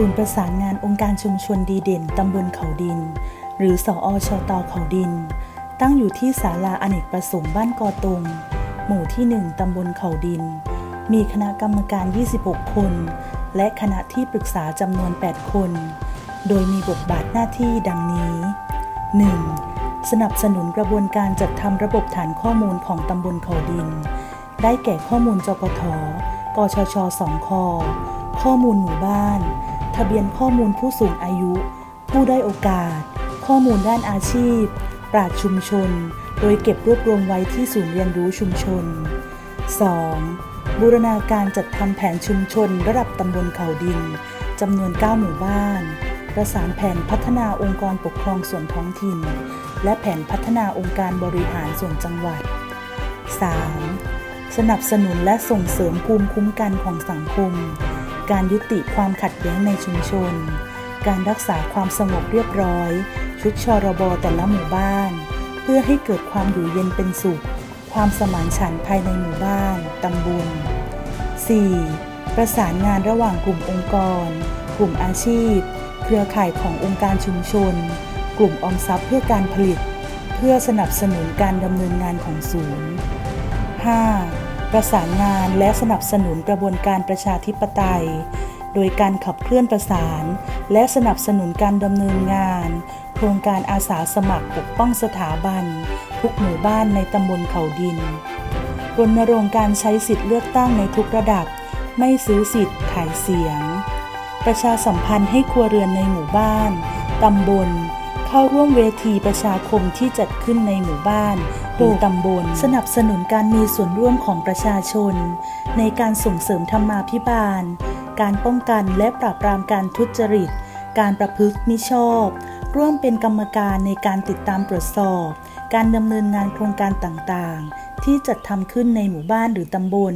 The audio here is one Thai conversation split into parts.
ศูนย์ประสานงานองค์การชุมชนดีเด่นตำบลเขาดิน หรือสออชตเขาดิน ตั้งอยู่ที่ศาลาอเนกประสงค์บ้านกอตง หมู่ที่ 1 ตำบลเขาดิน มีคณะกรรมการ 26 คน และคณะที่ปรึกษาจำนวน 8 คน โดยมีบทบาทหน้าที่ดังนี้ 1. สนับสนุนกระบวนการจัดทำระบบฐานข้อมูลของตำบลเขาดิน ได้แก่ข้อมูลจปทกชชสองคข้อมูลหมู่บ้าน ทะเบียนข้อมูลผู้สูงอายุ ผู้ได้โอกาส ข้อมูลด้านอาชีพ ปราชชุมชน โดยเก็บรวบรวมไว้ที่ศูนย์เรียนรู้ชุมชน 2. บูรณาการจัดทำแผนชุมชนระดับตำบลเขาดินจำนวน 9 หมู่บ้าน ประสานแผนพัฒนาองค์กรปกครองส่วนท้องถิ่น และแผนพัฒนาองค์การบริหารส่วนจังหวัด 3. สนับสนุนและส่งเสริมภูมิคุ้มกันของสังคม การยุติความขัดแย้งในชุมชน การรักษาความสงบเรียบร้อย ชุดชรบแต่ละหมู่บ้าน เพื่อให้เกิดความอยู่เย็นเป็นสุข ความสมานฉันท์ภายในหมู่บ้านตำบล 4. ประสานงานระหว่างกลุ่มองค์กร กลุ่มอาชีพ เครือข่ายขององค์การชุมชน กลุ่มออมทรัพย์เพื่อการผลิต เพื่อสนับสนุนการดำเนินงานของศูนย์ 5. ประสานงานและสนับสนุนกระบวนการประชาธิปไตย โดยการขับเคลื่อนประสาน และสนับสนุนการดำเนินงาน โครงการอาสาสมัครปกป้องสถาบัน ทุกหมู่บ้านในตำบลเขาดินรณรงค์การใช้สิทธิเลือกตั้งในทุกระดับ ไม่ซื้อสิทธิ์ขายเสียง ประชาสัมพันธ์ให้ครัวเรือนในหมู่บ้าน ตำบล เข้าร่วมเวทีประชาคมที่จัดขึ้นในหมู่บ้าน หรือตำบล สนับสนุนการมีส่วนร่วมของประชาชน ในการส่งเสริมธรรมาภิบาล การป้องกันและปราบปรามการทุจริต การประพฤติมิชอบ ร่วมเป็นกรรมการในการติดตามตรวจสอบ การดำเนินงานโครงการต่างๆ ที่จัดทำขึ้นในหมู่บ้านหรือตำบล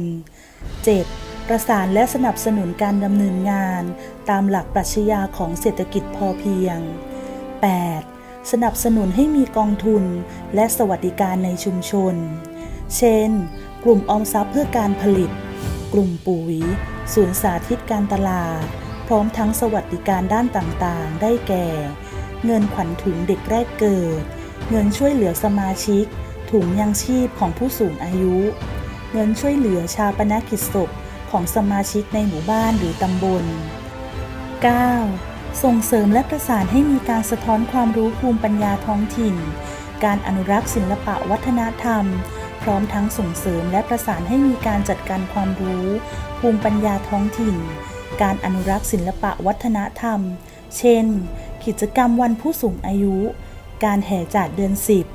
7. ประสานและสนับสนุนการดำเนินงาน ตามหลักปรัชญาของเศรษฐกิจพอเพียง 8. สนับสนุนให้มีกองทุนและสวัสดิการในชุมชน เช่น กลุ่มออมทรัพย์เพื่อการผลิต กลุ่มปุ๋ย ศูนย์สาธิตการตลาด พร้อมทั้งสวัสดิการด้านต่างๆ ได้แก่ เงินขวัญถุงเด็กแรกเกิด เงินช่วยเหลือสมาชิก ถุงยังชีพของผู้สูงอายุ เงินช่วยเหลือชาปนกิจศพของสมาชิกในหมู่บ้านหรือตำบล 9. ส่งเสริมและประสานให้มีการสะท้อนความรู้ภูมิปัญญาท้องถิ่น การอนุรักษ์ศิลปะวัฒนธรรม พร้อมทั้งส่งเสริมและประสานให้มีการจัดการความรู้ ภูมิปัญญาท้องถิ่น การอนุรักษ์ศิลปะวัฒนธรรม เช่น กิจกรรมวันผู้สูงอายุ การแห่จาดเดือนสิบ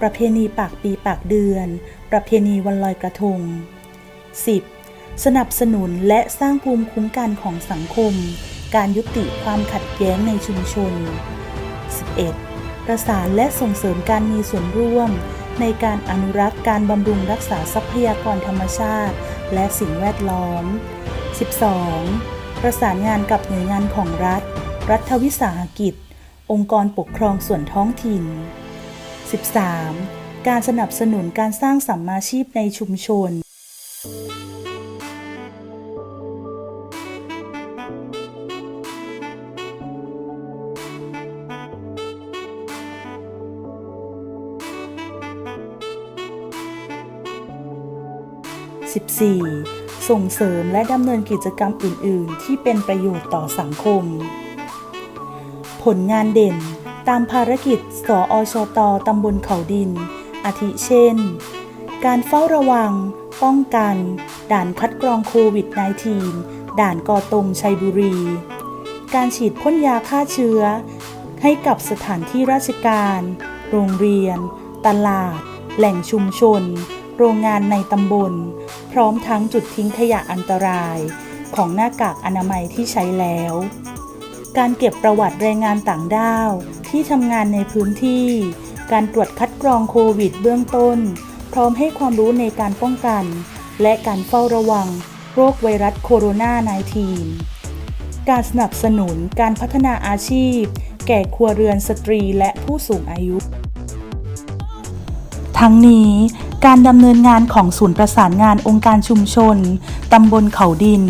ประเพณีปากปีปากเดือน ประเพณีวันลอยกระทง 10. สนับสนุนและสร้างภูมิคุ้มกันของสังคม การยุติความขัดแย้งในชุมชน 11. ประสานและส่งเสริมการมีส่วนร่วม ในการอนุรักษ์การบำรุงรักษาทรัพยากรธรรมชาติ และสิ่งแวดล้อม 12. ประสานงานกับหน่วยงานของรัฐ รัฐวิสาหกิจ องค์กรปกครองส่วนท้องถิ่น 13. การสนับสนุนการสร้างสัมมาชีพในชุมชน 14. ส่งเสริมและดำเนินกิจกรรมอื่น ๆ ที่เป็นประโยชน์ต่อสังคม ผลงานเด่น ตามภารกิจสออชตตำบลเขาดิน อาทิเช่น การเฝ้าระวัง ป้องกัน ด่านคัดกรองโควิด -19 ด่านกอตงชัยบุรี การฉีดพ่นยาฆ่าเชื้อ ให้กับสถานที่ราชการ โรงเรียน ตลาด แหล่งชุมชน โรงงานในตำบล พร้อมทั้งจุดทิ้งขยะอันตรายของหน้ากากอนามัยที่ใช้แล้ว การเก็บประวัติแรงงานต่างด้าวที่ทำงานในพื้นที่ การตรวจคัดกรองโควิดเบื้องต้น พร้อมให้ความรู้ในการป้องกัน และการเฝ้าระวังโรคไวรัสโคโรนา -19 การสนับสนุนการพัฒนาอาชีพ แก่ครัวเรือนสตรีและผู้สูงอายุ ทั้งนี้ การดำเนินงานของศูนย์ประสานงานองค์การชุมชน ตำบลเขาดิน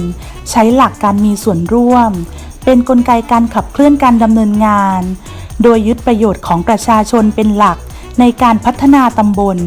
ใช้หลักการมีส่วนร่วม เป็นนกลไกการขับเคลื่อนการดำเนินงาน โดยยึดประโยชน์ของประชาชนเป็นหลักในการพัฒนาตำบล